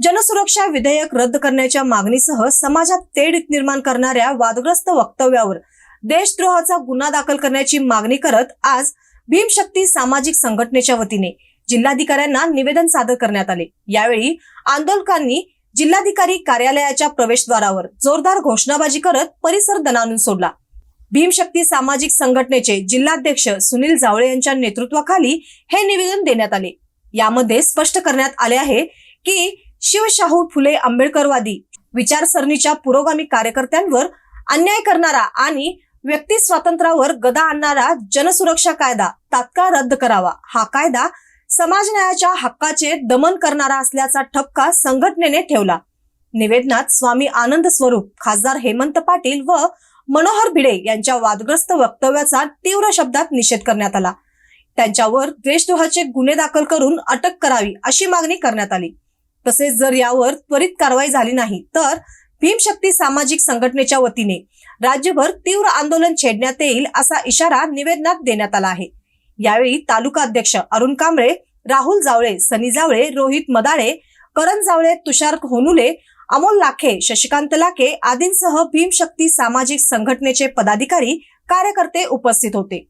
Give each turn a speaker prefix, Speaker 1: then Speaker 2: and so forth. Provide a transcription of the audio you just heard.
Speaker 1: जनसुरक्षा विधेयक रद्द करण्याच्या मागणीसह समाजात तेढ निर्माण करणाऱ्या वादग्रस्त वक्तव्यावर देशद्रोहाचा गुन्हा दाखल करण्याची मागणी करत आज भीमशक्ती सामाजिक संघटनेच्या वतीने जिल्हाधिकाऱ्यांना निवेदन सादर करण्यात आले. यावेळी आंदोलकांनी जिल्हाधिकारी कार्यालयाच्या प्रवेशद्वारावर जोरदार घोषणाबाजी करत परिसर दणानून सोडला. भीमशक्ती सामाजिक संघटनेचे जिल्हाध्यक्ष सुनील जावळे यांच्या नेतृत्वाखाली हे निवेदन देण्यात आले. यामध्ये स्पष्ट करण्यात आले आहे की शिवशाहू फुले आंबेडकरवादी विचारसरणीच्या पुरोगामी कार्यकर्त्यांवर अन्याय करणारा आणि व्यक्ती स्वातंत्र्यावर गदा आणणारा जनसुरक्षा कायदा तात्काळ रद्द करावा. हा कायदा समाज न्यायाच्या हक्काचे दमन करणारा असल्याचा ठपका संघटनेने ठेवला. निवेदनात स्वामी आनंद स्वरूप खासदार हेमंत पाटील व मनोहर भिडे यांच्या वादग्रस्त वक्तव्याचा तीव्र शब्दात निषेध करण्यात आला. त्यांच्यावर देशद्रोहाचे गुन्हे दाखल करून अटक करावी अशी मागणी करण्यात आली. तसेच जर यावर त्वरित कारवाई झाली नाही तर भीमशक्ती सामाजिक संघटनेच्या वतीने राज्यभर तीव्र आंदोलन छेडण्यात येईल असा इशारा निवेदनात देण्यात आला आहे. यावेळी तालुका अध्यक्ष अरुण कांबळे राहुल जावळे सनी जावळे रोहित मदाळे करण जावळे तुषार होनुले अमोल लाखे शशिकांत लाखे आदींसह भीमशक्ती सामाजिक संघटनेचे पदाधिकारी कार्यकर्ते उपस्थित होते.